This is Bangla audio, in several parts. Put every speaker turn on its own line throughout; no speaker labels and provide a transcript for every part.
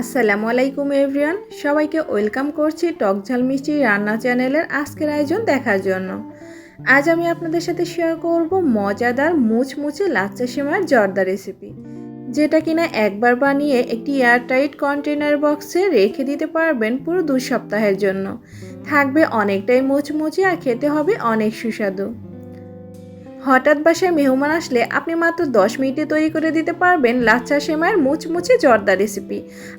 আসসালামু আলাইকুম এভরিওয়ান, সবাইকে ওয়েলকাম করছি টক ঝাল মিষ্টি রান্না চ্যানেলের আজকের আয়োজন দেখার জন্য। আজ আমি আপনাদের সাথে শেয়ার করব মজাদার মুচমুচে লাচ্চা সেমাইয়ের জর্দা রেসিপি যেটা কিনা একবার বানিয়ে একটি এয়ারটাইট কন্টেনার বক্সে রেখে দিতে পারবেন পুরো দু সপ্তাহের জন্য। থাকবে অনেকটাই মুচমুচে আর খেতে হবে অনেক সুস্বাদু। হঠাৎ বাসায় মেহমান আসলে আপনি মাত্র দশ মিনিটে তৈরি করে দিতে পারবেন লাচ্চা সেমাইয়ের মুচমুচে জর্দা রেসিপি।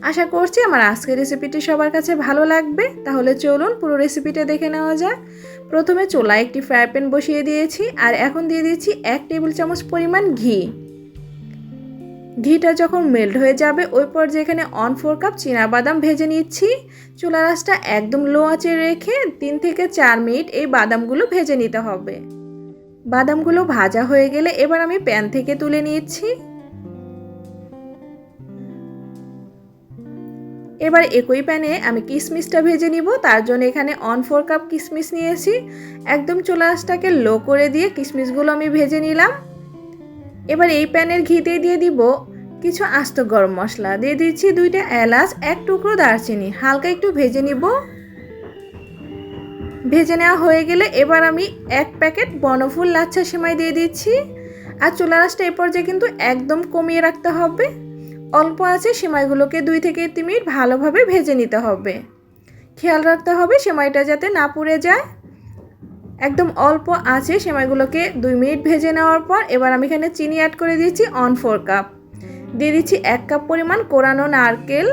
আশা করছি আমার আজকের রেসিপিটি সবার কাছে ভালো লাগবে। তাহলে চলুন পুরো রেসিপিটা দেখে নেওয়া যাক। প্রথমে চুলায় একটি ফ্রাই প্যান বসিয়ে দিয়েছি আর এখন দিয়ে দিচ্ছি এক টেবিল চামচ পরিমাণ ঘি। ঘিটা যখন মেল্ট হয়ে যাবে, ওই পর যেখানে অন ফোর কাপ বাদাম ভেজে নিচ্ছি। চুলা রাসটা একদম লো আঁচে রেখে তিন থেকে চার মিনিট এই বাদামগুলো ভেজে নিতে হবে। বাদামগুলো ভাজা হয়ে গেলে এবার আমি প্যান থেকে তুলে নিচ্ছি এবার একই প্যানে আমি কিশমিশটা ভেজে নিব, তার জন্য এখানে অন ফোর কাপ কিশমিশ নিয়েছি। একদম চুলা আঁচটাকে লো করে দিয়ে কিশমিশগুলো আমি ভেজে নিলাম। এবার এই প্যানের ঘিতে দিয়ে দিব কিছু আস্ত গরম মশলা। দিয়ে দিচ্ছি দুইটা এলাচ, এক টুকরো দারচিনি। হালকা একটু ভেজে নিব। ভেজে নেওয়া হয়ে গেলে এবার আমি এক প্যাকেট বনফুল লাচ্ছা সেমাই দিয়ে দিচ্ছি। আর চুলা রাসটা এ পর্যায়ে কিন্তু একদম কমিয়ে রাখতে হবে। অল্প আছে সেমাইগুলোকে দুই থেকে তিন মিনিট ভালোভাবে ভেজে নিতে হবে। খেয়াল রাখতে হবে সেমাইটা যাতে না পুড়ে যায়। একদম অল্প আছে সেমাইগুলোকে দুই মিনিট ভেজে নেওয়ার পর এবার আমি এখানে চিনি অ্যাড করে দিচ্ছি অন ফোর কাপ দিয়ে দিচ্ছি এক কাপ পরিমাণ কোরানো নারকেল।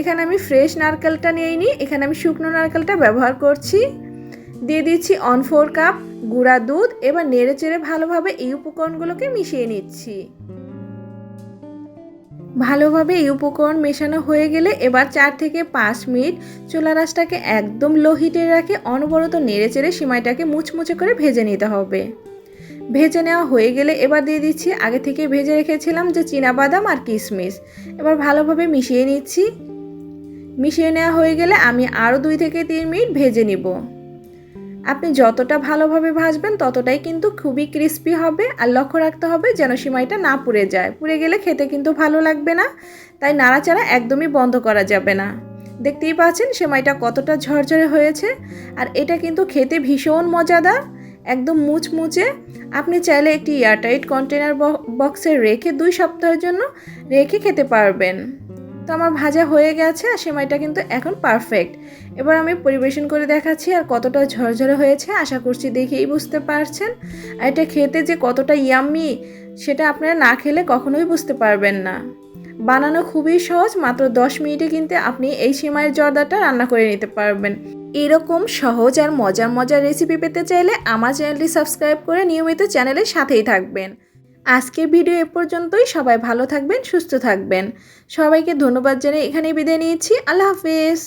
এখানে আমি ফ্রেশ নারকেলটা নিয়েই এখানে আমি শুকনো নারকেলটা ব্যবহার করছি। দিয়ে দিচ্ছি অন ফোর কাপ গুঁড়া দুধ, এবার নেড়ে চেড়ে ভালোভাবে এই উপকরণগুলোকে মিশিয়ে নিচ্ছি। ভালোভাবে এই উপকরণ মেশানো হয়ে গেলে এবার চার থেকে পাঁচ মিনিট চুলা রাসটাকে একদম লো হিটে রাখে অনবরত নেড়ে চেড়ে সিমাইটাকে মুচমুচে করে ভেজে নিতে হবে। ভেজে নেওয়া হয়ে গেলে এবার দিয়ে দিচ্ছি, আগে থেকে ভেজে রেখেছিলাম যে বাদাম আর কিশমিশ এবার ভালোভাবে মিশিয়ে নিচ্ছি। মিশিয়ে নেওয়া হয়ে গেলে আমি আরও দুই থেকে তিন মিনিট ভেজে নিব। আপনি যতটা ভালোভাবে ভাজবেন ততটাই কিন্তু খুবই ক্রিস্পি হবে আর লক্ষ্য রাখতে হবে যেন সিমাইটা না পুড়ে যায়। পুড়ে গেলে খেতে কিন্তু ভালো লাগবে না, তাই নাড়াচাড়া একদমই বন্ধ করা যাবে না। দেখতেই পাচ্ছেন সেমাইটা কতটা ঝরঝরে হয়েছে আর এটা কিন্তু খেতে ভীষণ মজাদার, একদম মুচমুচে। আপনি চাইলে একটি এয়ারটাইট কন্টেনার বক্সে রেখে দুই সপ্তাহের জন্য রেখে খেতে পারবেন। তো আমার ভাজা হয়ে গেছে আর সেমাইটা কিন্তু এখন পারফেক্ট এবার আমি পরিবেশন করে দেখাচ্ছি আর কতটা ঝরঝরে হয়েছে, আশা করছি দেখেই বুঝতে পারছেন। আর এটা খেতে যে কতটা ইয়াম্মি সেটা আপনারা না খেলে কখনোই বুঝতে পারবেন না। বানানো খুবই সহজ, মাত্র দশ মিনিটে কিন্তু আপনি এই সিমাইয়ের জর্দাটা রান্না করে নিতে পারবেন। এরকম সহজ আর মজার মজার রেসিপি পেতে চাইলে আমার চ্যানেলটি সাবস্ক্রাইব করে নিয়মিত চ্যানেলের সাথেই থাকবেন। আজকের ভিডিও এ পর্যন্তই। সবাই ভালো থাকবেন, সুস্থ থাকবেন। সবাইকে ধন্যবাদ জানিয়ে এখানেই বিদায় নিয়েছি। আল্লাহ হাফেজ।